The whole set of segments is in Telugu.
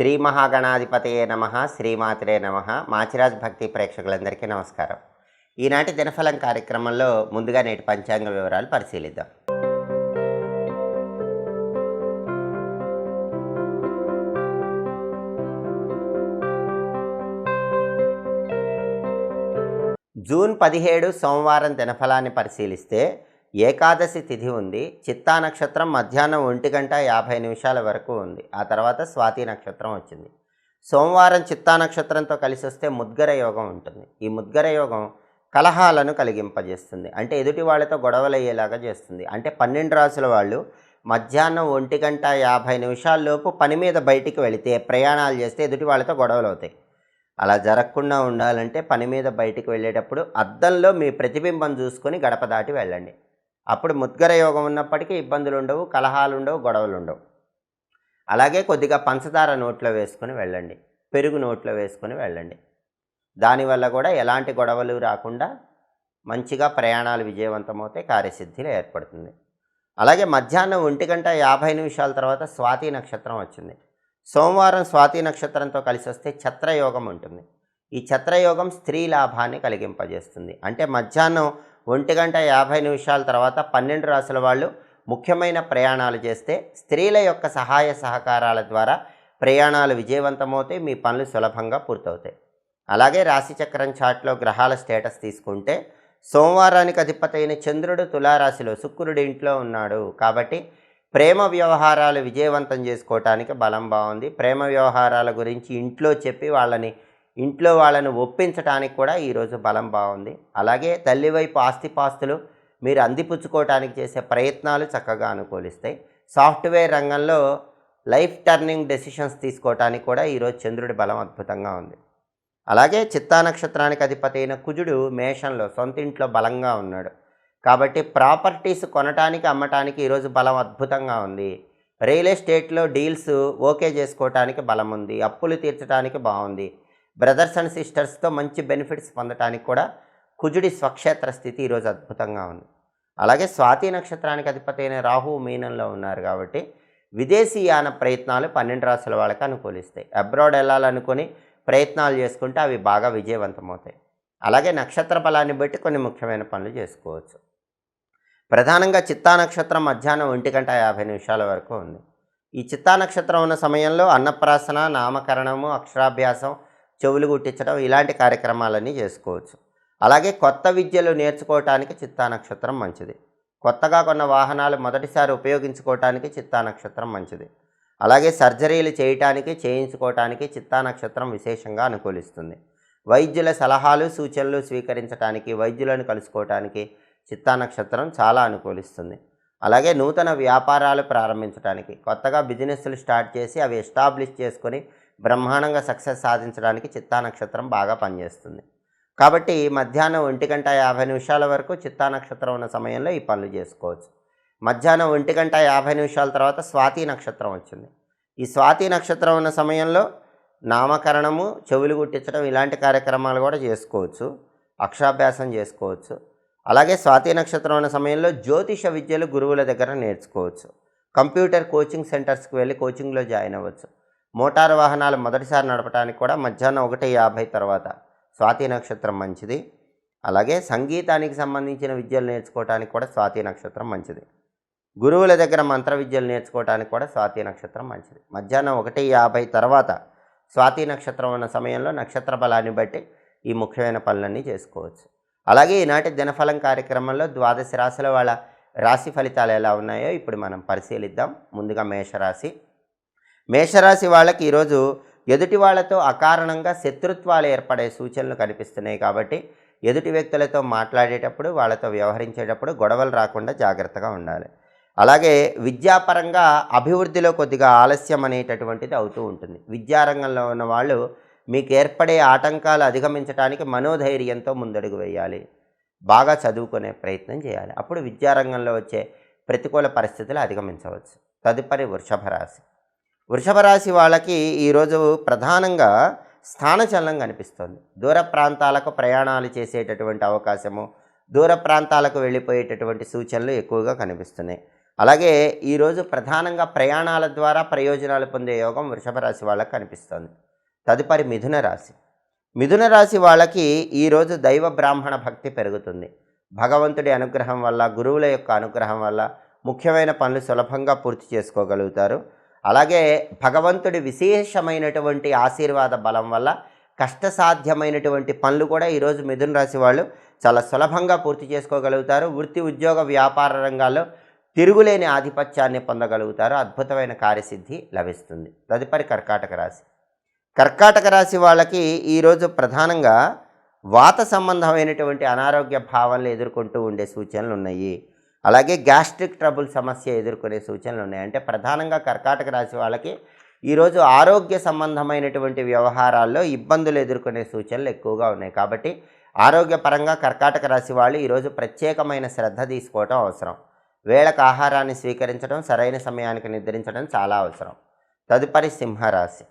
శ్రీ మహాగణాధిపతయే నమ శ్రీమాతరే నమ. మాచిరాజ్ భక్తి ప్రేక్షకులందరికీ నమస్కారం. ఈనాటి దినఫలం కార్యక్రమంలో ముందుగా నేటి పంచాంగ వివరాలు పరిశీలిద్దాం. జూన్ పదిహేడు సోమవారం దినఫలాన్ని పరిశీలిస్తే ఏకాదశి తిథి ఉంది. చిత్తా నక్షత్రం మధ్యాహ్నం ఒంటి గంట యాభై నిమిషాల వరకు ఉంది. ఆ తర్వాత స్వాతి నక్షత్రం వచ్చింది. సోమవారం చిత్తా నక్షత్రంతో కలిసి వస్తే ముద్గర యోగం ఉంటుంది. ఈ ముద్గర యోగం కలహాలను కలిగింపజేస్తుంది. అంటే ఎదుటి వాళ్ళతో గొడవలు అయ్యేలాగా చేస్తుంది. అంటే పన్నెండు రాసుల వాళ్ళు మధ్యాహ్నం ఒంటి గంట యాభై నిమిషాల్లోపు పని మీద బయటికి వెళితే ప్రయాణాలు చేస్తే ఎదుటి వాళ్ళతో గొడవలు అవుతాయి అలా జరగకుండా ఉండాలంటే పని మీద బయటికి వెళ్ళేటప్పుడు అద్దంలో మీ ప్రతిబింబం చూసుకొని గడప దాటి వెళ్ళండి. అప్పుడు ముద్గర యోగం ఉన్నప్పటికీ ఇబ్బందులు ఉండవు కలహాలు ఉండవు గొడవలు ఉండవు అలాగే కొద్దిగా పంచదార నోట్లో వేసుకుని వెళ్ళండి పెరుగు నోట్లో వేసుకుని వెళ్ళండి. దానివల్ల కూడా ఎలాంటి గొడవలు రాకుండా మంచిగా ప్రయాణాలు విజయవంతమవుతాయి కార్యసిద్ధిలో ఏర్పడుతుంది. అలాగే మధ్యాహ్నం ఒంటి గంట యాభై నిమిషాల తర్వాత స్వాతి నక్షత్రం వచ్చింది. సోమవారం స్వాతి నక్షత్రంతో కలిసి వస్తే ఛత్రయోగం ఉంటుంది. ఈ ఛత్రయోగం స్త్రీ లాభాన్ని కలిగింపజేస్తుంది. అంటే మధ్యాహ్నం ఒంటి గంట యాభై నిమిషాల తర్వాత పన్నెండు రాసుల వాళ్ళు ముఖ్యమైన ప్రయాణాలు చేస్తే స్త్రీల యొక్క సహాయ సహకారాల ద్వారా ప్రయాణాలు విజయవంతమవుతాయి మీ పనులు సులభంగా పూర్తవుతాయి. అలాగే రాశిచక్రం చాట్లో గ్రహాల స్టేటస్ తీసుకుంటే సోమవారానికి అధిపతైన చంద్రుడు తులారాశిలో శుక్రుడి ఇంట్లో ఉన్నాడు కాబట్టి ప్రేమ వ్యవహారాలు విజయవంతం చేసుకోవటానికి బలం బాగుంది. ప్రేమ వ్యవహారాల గురించి ఇంట్లో చెప్పి వాళ్ళని ఇంట్లో వాళ్ళను ఒప్పించడానికి కూడా ఈరోజు బలం బాగుంది. అలాగే తల్లి వైపు ఆస్తిపాస్తులు మీరు అందిపుచ్చుకోవటానికి చేసే ప్రయత్నాలు చక్కగా అనుకూలిస్తాయి. సాఫ్ట్వేర్ రంగంలో లైఫ్ టర్నింగ్ డెసిషన్స్ తీసుకోవటానికి కూడా ఈరోజు చంద్రుడి బలం అద్భుతంగా ఉంది. అలాగే చిత్తా నక్షత్రానికి అధిపతి అయిన కుజుడు మేషంలో సొంత ఇంట్లో బలంగా ఉన్నాడు. కాబట్టి ప్రాపర్టీస్ కొనటానికి అమ్మటానికి ఈరోజు బలం అద్భుతంగా ఉంది. రియల్ ఎస్టేట్లో డీల్స్ ఓకే చేసుకోవటానికి బలం ఉంది. అప్పులు తీర్చడానికి బాగుంది. బ్రదర్స్ అండ్ సిస్టర్స్తో మంచి బెనిఫిట్స్ పొందటానికి కూడా కుజుడి స్వక్షేత్ర స్థితి ఈరోజు అద్భుతంగా ఉంది. అలాగే స్వాతి నక్షత్రానికి అధిపతి అయిన రాహు మీనంలో ఉన్నారు కాబట్టి విదేశీయాన ప్రయత్నాలు పన్నెండు రాసుల వాళ్ళకి అనుకూలిస్తాయి. అబ్రాడ్ వెళ్ళాలనుకుని ప్రయత్నాలు చేసుకుంటే అవి బాగా విజయవంతమవుతాయి. అలాగే నక్షత్ర బలాన్ని బట్టి కొన్ని ముఖ్యమైన పనులు చేసుకోవచ్చు. ప్రధానంగా చిత్తా నక్షత్రం మధ్యాహ్నం ఒంటి గంట యాభై నిమిషాల వరకు ఉంది. ఈ చిత్తా నక్షత్రం ఉన్న సమయంలో అన్నప్రాసన నామకరణము అక్షరాభ్యాసం చెవులు గుట్టించడం ఇలాంటి కార్యక్రమాలన్నీ చేసుకోవచ్చు. అలాగే కొత్త విద్యలు నేర్చుకోవటానికి చిత్తా నక్షత్రం మంచిది. కొత్తగా కొన్న వాహనాలు మొదటిసారి ఉపయోగించుకోవటానికి చిత్తా నక్షత్రం మంచిది. అలాగే సర్జరీలు చేయటానికి చేయించుకోవటానికి చిత్తా నక్షత్రం విశేషంగా అనుకూలిస్తుంది. వైద్యుల సలహాలు సూచనలు స్వీకరించడానికి వైద్యులను కలుసుకోవటానికి చిత్తా నక్షత్రం చాలా అనుకూలిస్తుంది. అలాగే నూతన వ్యాపారాలు ప్రారంభించడానికి కొత్తగా బిజినెస్లు స్టార్ట్ చేసి అవి ఎస్టాబ్లిష్ చేసుకొని బ్రహ్మాండంగా సక్సెస్ సాధించడానికి చిత్తా నక్షత్రం బాగా పనిచేస్తుంది. కాబట్టి మధ్యాహ్నం ఒంటి గంట యాభై నిమిషాల వరకు చిత్తా నక్షత్రం ఉన్న సమయంలో ఈ పనులు చేసుకోవచ్చు. మధ్యాహ్నం ఒంటి గంట యాభై నిమిషాల తర్వాత స్వాతి నక్షత్రం వచ్చింది. ఈ స్వాతి నక్షత్రం ఉన్న సమయంలో నామకరణము చెవులు గుట్టించడం ఇలాంటి కార్యక్రమాలు కూడా చేసుకోవచ్చు. అక్షరాభ్యాసం చేసుకోవచ్చు. అలాగే స్వాతి నక్షత్రం ఉన్న సమయంలో జ్యోతిష విద్యలు గురువుల దగ్గర నేర్చుకోవచ్చు. కంప్యూటర్ కోచింగ్ సెంటర్స్కి వెళ్ళి కోచింగ్లో జాయిన్ అవ్వచ్చు. మోటారు వాహనాలు మొదటిసారి నడపడానికి కూడా మధ్యాహ్నం ఒకటి యాభై తర్వాత. స్వాతి నక్షత్రం మంచిది. అలాగే సంగీతానికి సంబంధించిన విద్యలు నేర్చుకోవటానికి కూడా స్వాతి నక్షత్రం మంచిది. గురువుల దగ్గర మంత్ర విద్యలు నేర్చుకోవటానికి కూడా స్వాతి నక్షత్రం మంచిది. మధ్యాహ్నం ఒకటి యాభై తర్వాత స్వాతి నక్షత్రం ఉన్న సమయంలో నక్షత్ర బలాన్ని బట్టి ఈ ముఖ్యమైన పనులన్నీ చేసుకోవచ్చు. అలాగే ఈనాటి దినఫలం కార్యక్రమంలో ద్వాదశ రాశుల వాళ్ళ రాశి ఫలితాలు ఎలా ఉన్నాయో ఇప్పుడు మనం పరిశీలిద్దాం. ముందుగా మేషరాశి మేషరాశి వాళ్ళకి ఈరోజు ఎదుటి వాళ్ళతో అకారణంగా శత్రుత్వాలు ఏర్పడే సూచనలు కనిపిస్తున్నాయి కాబట్టి ఎదుటి వ్యక్తులతో మాట్లాడేటప్పుడు వాళ్ళతో వ్యవహరించేటప్పుడు గొడవలు రాకుండా జాగ్రత్తగా ఉండాలి. అలాగే విద్యాపరంగా అభివృద్ధిలో కొద్దిగా ఆలస్యం అనేటటువంటిది అవుతూ ఉంటుంది. విద్యారంగంలో ఉన్న వాళ్ళు మీకు ఏర్పడే ఆటంకాలు అధిగమించడానికి మనోధైర్యంతో ముందడుగు వేయాలి. బాగా చదువుకునే ప్రయత్నం చేయాలి. అప్పుడు విద్యారంగంలో వచ్చే ప్రతికూల పరిస్థితులు అధిగమించవచ్చు. తదుపరి వృషభ రాశి. వృషభ రాశి వాళ్ళకి ఈరోజు ప్రధానంగా స్థానచలనం కనిపిస్తుంది. దూర ప్రాంతాలకు ప్రయాణాలు చేసేటటువంటి అవకాశము దూర ప్రాంతాలకు వెళ్ళిపోయేటటువంటి సూచనలు ఎక్కువగా కనిపిస్తున్నాయి. అలాగే ఈరోజు ప్రధానంగా ప్రయాణాల ద్వారా ప్రయోజనాలు పొందే యోగం వృషభ రాశి వాళ్ళకి కనిపిస్తుంది. తదుపరి మిథున రాశి. మిథున రాశి వాళ్ళకి ఈరోజు దైవ బ్రాహ్మణ భక్తి పెరుగుతుంది. భగవంతుడి అనుగ్రహం వల్ల గురువుల యొక్క అనుగ్రహం వల్ల ముఖ్యమైన పనులు సులభంగా పూర్తి చేసుకోగలుగుతారు. అలాగే భగవంతుడి విశేషమైనటువంటి ఆశీర్వాద బలం వల్ల కష్టసాధ్యమైనటువంటి పనులు కూడా ఈరోజు మిథున రాశి వాళ్ళు చాలా సులభంగా పూర్తి చేసుకోగలుగుతారు. వృత్తి ఉద్యోగ వ్యాపార రంగాల్లో తిరుగులేని ఆధిపత్యాన్ని పొందగలుగుతారు. అద్భుతమైన కార్యసిద్ధి లభిస్తుంది. తదుపరి కర్కాటక రాశి. కర్కాటక రాశి వాళ్ళకి ఈరోజు ప్రధానంగా వాత సంబంధమైనటువంటి అనారోగ్య భావనలు ఎదుర్కొంటూ ఉండే సూచనలు ఉన్నాయి. అలాగే గ్యాస్ట్రిక్ ట్రబుల్ సమస్య ఎదుర్కొనే సూచనలు ఉన్నాయి. అంటే ప్రధానంగా కర్కాటక రాశి వాళ్ళకి ఈరోజు ఆరోగ్య సంబంధమైనటువంటి వ్యవహారాల్లో ఇబ్బందులు ఎదుర్కొనే సూచనలు ఎక్కువగా ఉన్నాయి. కాబట్టి ఆరోగ్యపరంగా కర్కాటక రాశి వాళ్ళు ఈరోజు ప్రత్యేకమైన శ్రద్ధ తీసుకోవటం అవసరం. వేళకు ఆహారాన్ని స్వీకరించడం సరైన సమయానికి నిద్రించడం చాలా అవసరం. తదుపరి సింహరాశి.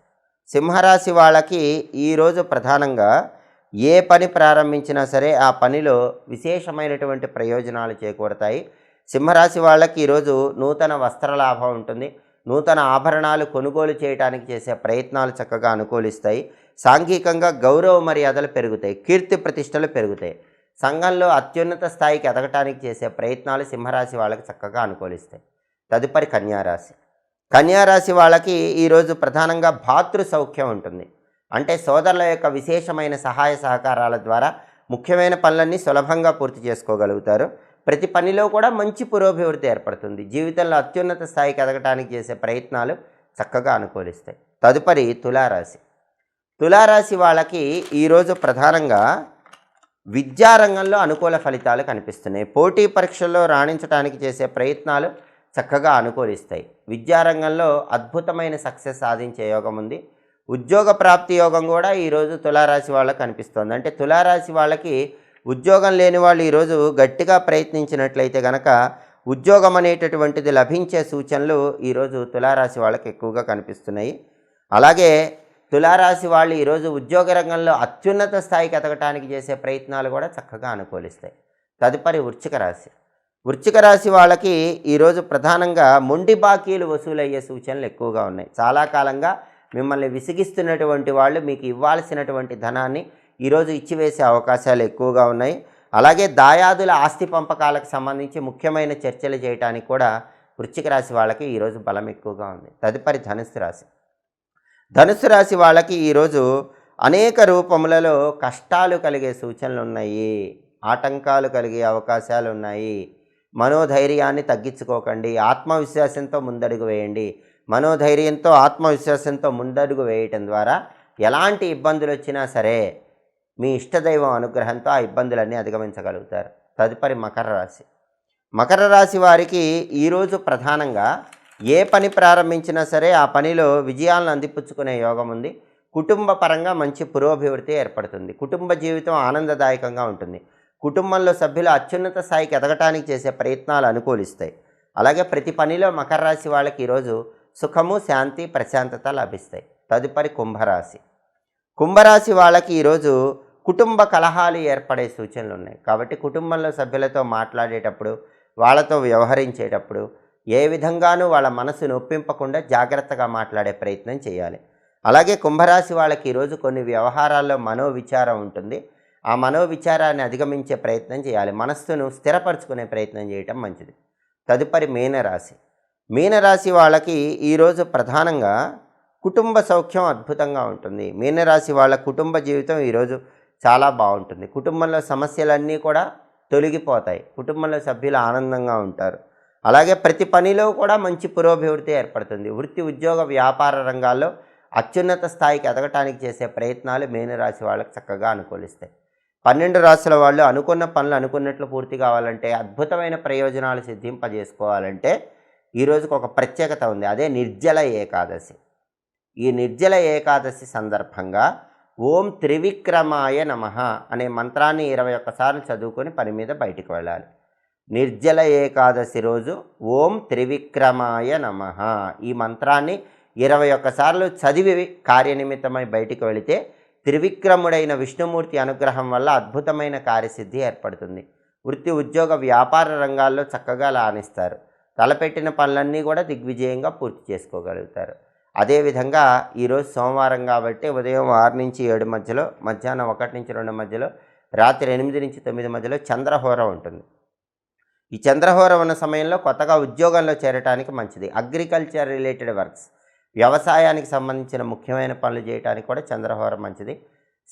సింహరాశి వాళ్ళకి ఈరోజు ప్రధానంగా ఏ పని ప్రారంభించినా సరే ఆ పనిలో విశేషమైనటువంటి ప్రయోజనాలు చేకూడతాయి సింహరాశి వాళ్ళకి ఈరోజు నూతన వస్త్ర లాభం ఉంటుంది. నూతన ఆభరణాలు కొనుగోలు చేయడానికి చేసే ప్రయత్నాలు చక్కగా అనుకూలిస్తాయి. సాంఘికంగా గౌరవ మర్యాదలు పెరుగుతాయి. కీర్తి ప్రతిష్టలు పెరుగుతాయి. సంఘంలో అత్యున్నత స్థాయికి ఎదగటానికి చేసే ప్రయత్నాలు సింహరాశి వాళ్ళకి చక్కగా అనుకూలిస్తాయి. తదుపరి కన్యారాశి. కన్యారాశి వాళ్ళకి ఈరోజు ప్రధానంగా భాతృ సౌఖ్యం ఉంటుంది. అంటే సోదరుల యొక్క విశేషమైన సహాయ సహకారాల ద్వారా ముఖ్యమైన పనులన్నీ సులభంగా పూర్తి చేసుకోగలుగుతారు. ప్రతి పనిలో కూడా మంచి పురోభివృద్ధి ఏర్పడుతుంది. జీవితంలో అత్యున్నత స్థాయికి ఎదగటానికి చేసే ప్రయత్నాలు చక్కగా అనుకూలిస్తాయి. తదుపరి తులారాశి. తులారాశి వాళ్ళకి ఈరోజు ప్రధానంగా విద్యారంగంలో అనుకూల ఫలితాలు కనిపిస్తున్నాయి. పోటీ పరీక్షల్లో రాణించడానికి చేసే ప్రయత్నాలు చక్కగా అనుకూలిస్తాయి. విద్యారంగంలో అద్భుతమైన సక్సెస్ సాధించే యోగం ఉంది. ఉద్యోగ ప్రాప్తి యోగం కూడా ఈరోజు తులారాశి వాళ్ళకి కనిపిస్తుంది అంటే తులారాశి వాళ్ళకి ఉద్యోగం లేని వాళ్ళు ఈరోజు గట్టిగా ప్రయత్నించినట్లయితే కనుక ఉద్యోగం అనేటటువంటిది లభించే సూచనలు ఈరోజు తులారాశి వాళ్ళకి ఎక్కువగా కనిపిస్తున్నాయి. అలాగే తులారాశి వాళ్ళు ఈరోజు ఉద్యోగ రంగంలో అత్యున్నత స్థాయికి ఎదగటానికి చేసే ప్రయత్నాలు కూడా చక్కగా అనుకూలిస్తాయి. తదుపరి వృచ్చిక రాశి. వృచ్చిక రాశి వాళ్ళకి ఈరోజు ప్రధానంగా మొండి బాకీలు వసూలయ్యే సూచనలు ఎక్కువగా ఉన్నాయి. చాలా కాలంగా మిమ్మల్ని విసిగిస్తున్నటువంటి వాళ్ళు మీకు ఇవ్వాల్సినటువంటి ధనాన్ని ఈరోజు ఇచ్చివేసే అవకాశాలు ఎక్కువగా ఉన్నాయి. అలాగే దాయాదుల ఆస్తి పంపకాలకు సంబంధించి ముఖ్యమైన చర్చలు చేయడానికి కూడా వృశ్చిక రాశి వాళ్ళకి ఈరోజు బలం ఎక్కువగా ఉంది. తదుపరి ధనుస్సు రాశి. ధనుసు రాశి వాళ్ళకి ఈరోజు అనేక రూపములలో కష్టాలు కలిగే సూచనలు ఉన్నాయి. ఆటంకాలు కలిగే అవకాశాలు ఉన్నాయి. మనోధైర్యాన్ని తగ్గించుకోకండి. ఆత్మవిశ్వాసంతో ముందడుగు వేయండి. మనోధైర్యంతో ఆత్మవిశ్వాసంతో ముందడుగు వేయటం ద్వారా ఎలాంటి ఇబ్బందులు వచ్చినా సరే మీ ఇష్టదైవం అనుగ్రహంతో ఆ ఇబ్బందులన్నీ అధిగమించగలుగుతారు. తదుపరి మకర రాశి. మకర రాశి వారికి ఈరోజు ప్రధానంగా ఏ పని ప్రారంభించినా సరే ఆ పనిలో విజయాలను అందిపుచ్చుకునే యోగం ఉంది. కుటుంబ పరంగా మంచి పురోభివృద్ధి ఏర్పడుతుంది. కుటుంబ జీవితం ఆనందదాయకంగా ఉంటుంది. కుటుంబంలో సభ్యులు అత్యున్నత స్థాయికి ఎదగటానికి చేసే ప్రయత్నాలు అనుకూలిస్తాయి. అలాగే ప్రతి పనిలో మకర రాశి వాళ్ళకి ఈరోజు సుఖము శాంతి ప్రశాంతత లభిస్తాయి. తదుపరి కుంభరాశి. కుంభరాశి వాళ్ళకి ఈరోజు కుటుంబ కలహాలు ఏర్పడే సూచనలు ఉన్నాయి. కాబట్టి కుటుంబంలో సభ్యులతో మాట్లాడేటప్పుడు వాళ్ళతో వ్యవహరించేటప్పుడు ఏ విధంగానూ వాళ్ళ మనసు నొప్పింపకుండా జాగ్రత్తగా మాట్లాడే ప్రయత్నం చేయాలి. అలాగే కుంభరాశి వాళ్ళకి ఈరోజు కొన్ని వ్యవహారాల్లో మనోవిచారం ఉంటుంది. ఆ మనోవిచారాన్ని అధిగమించే ప్రయత్నం చేయాలి. మనస్సును స్థిరపరచుకునే ప్రయత్నం చేయటం మంచిది. తదుపరి మీనరాశి. మీనరాశి వాళ్ళకి ఈరోజు ప్రధానంగా కుటుంబ సౌఖ్యం అద్భుతంగా ఉంటుంది. మీనరాశి వాళ్ళ కుటుంబ జీవితం ఈరోజు చాలా బాగుంటుంది. కుటుంబంలో సమస్యలన్నీ కూడా తొలగిపోతాయి. కుటుంబంలో సభ్యులు ఆనందంగా ఉంటారు. అలాగే ప్రతి పనిలో కూడా మంచి పురోభివృద్ధి ఏర్పడుతుంది. వృత్తి ఉద్యోగ వ్యాపార రంగాల్లో అత్యున్నత స్థాయికి ఎదగటానికి చేసే ప్రయత్నాలు మీనరాశి వాళ్ళకి చక్కగా అనుకూలిస్తాయి. పన్నెండు రాశుల వాళ్ళు అనుకున్న పనులు అనుకున్నట్లు పూర్తి కావాలంటే అద్భుతమైన ప్రయోజనాలు సిద్ధింపజేసుకోవాలంటే ఈ రోజుకు ఒక ప్రత్యేకత ఉంది. అదే నిర్జల ఏకాదశి. ఈ నిర్జల ఏకాదశి సందర్భంగా ఓం త్రివిక్రమాయ నమ అనే మంత్రాన్ని ఇరవై ఒక్కసార్లు చదువుకొని పని మీద బయటికి వెళ్ళాలి. నిర్జల ఏకాదశి రోజు ఓం త్రివిక్రమాయ నమ ఈ మంత్రాన్ని ఇరవై ఒక్కసార్లు చదివి కార్యనిమిత్తమై బయటికి వెళితే త్రివిక్రముడైన విష్ణుమూర్తి అనుగ్రహం వల్ల అద్భుతమైన కార్యసిద్ధి ఏర్పడుతుంది. వృత్తి ఉద్యోగ వ్యాపార రంగాల్లో చక్కగా లానిస్తారు. తలపెట్టిన పనులన్నీ కూడా దిగ్విజయంగా పూర్తి చేసుకోగలుగుతారు. అదేవిధంగా ఈరోజు సోమవారం కాబట్టి ఉదయం ఆరు నుంచి ఏడు మధ్యలో మధ్యాహ్నం ఒకటి నుంచి రెండు మధ్యలో రాత్రి ఎనిమిది నుంచి తొమ్మిది మధ్యలో చంద్రహోర ఉంటుంది. ఈ చంద్రహోర ఉన్న సమయంలో కొత్తగా ఉద్యోగంలో చేరడానికి మంచిది. అగ్రికల్చర్ రిలేటెడ్ వర్క్స్ వ్యవసాయానికి సంబంధించిన ముఖ్యమైన పనులు చేయడానికి కూడా చంద్రహోర మంచిది.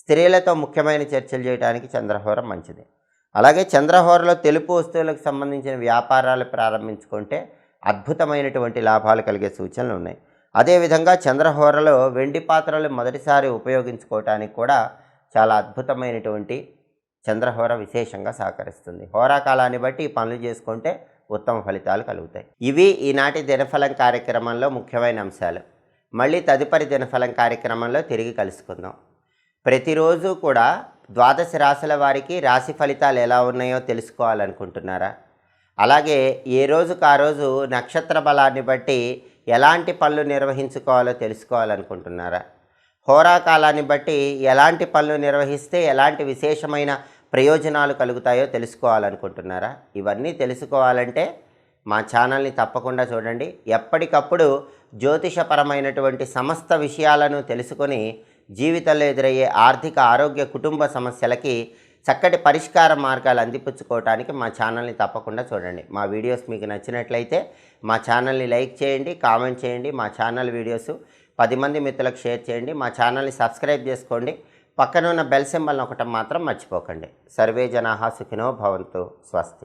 స్త్రీలతో ముఖ్యమైన చర్చలు చేయడానికి చంద్రహోర మంచిది. అలాగే చంద్రహోరలో తెలుపు వస్తువులకు సంబంధించిన వ్యాపారాలు ప్రారంభించుకుంటే అద్భుతమైనటువంటి లాభాలు కలిగే సూచనలు ఉన్నాయి. అదేవిధంగా చంద్రహోరలో వెండి పాత్రలు మొదటిసారి ఉపయోగించుకోవటానికి కూడా చాలా అద్భుతమైనటువంటి చంద్రహోర విశేషంగా సహకరిస్తుంది. హోరాకాలాన్ని బట్టి ఈ పనులు చేసుకుంటే ఉత్తమ ఫలితాలు కలుగుతాయి. ఇవి ఈనాటి దినఫలం కార్యక్రమంలో ముఖ్యమైన అంశాలు. మళ్ళీ తదుపరి దినఫలం కార్యక్రమంలో తిరిగి కలుసుకుందాం. ప్రతిరోజు కూడా ద్వాదశ రాశుల వారికి రాశి ఫలితాలు ఎలా ఉన్నాయో తెలుసుకోవాలనుకుంటున్నారా? అలాగే ఏ రోజుకు ఆ రోజు నక్షత్ర బలాన్ని బట్టి ఎలాంటి పనులు నిర్వహించుకోవాలో తెలుసుకోవాలనుకుంటున్నారా? హోరాకాలాన్ని బట్టి ఎలాంటి పనులు నిర్వహిస్తే ఎలాంటి విశేషమైన ప్రయోజనాలు కలుగుతాయో తెలుసుకోవాలనుకుంటున్నారా? ఇవన్నీ తెలుసుకోవాలంటే మా ఛానల్ని తప్పకుండా చూడండి. ఎప్పటికప్పుడు జ్యోతిషపరమైనటువంటి సమస్త విషయాలను తెలుసుకొని జీవితంలో ఎదురయ్యే ఆర్థిక ఆరోగ్య కుటుంబ సమస్యలకి చక్కటి పరిష్కార మార్గాలు అందిపుచ్చుకోవడానికి మా ఛానల్ని తప్పకుండా చూడండి. మా వీడియోస్ మీకు నచ్చినట్లయితే మా ఛానల్ని లైక్ చేయండి కామెంట్ చేయండి మా ఛానల్ వీడియోస్ పది మంది మిత్రులకు షేర్ చేయండి మా ఛానల్ని సబ్స్క్రైబ్ చేసుకోండి. పక్కన ఉన్న బెల్ సింబల్ని ఒకటం మాత్రం మర్చిపోకండి. సర్వే జనాహా సుఖినో భవంతు స్వస్తి.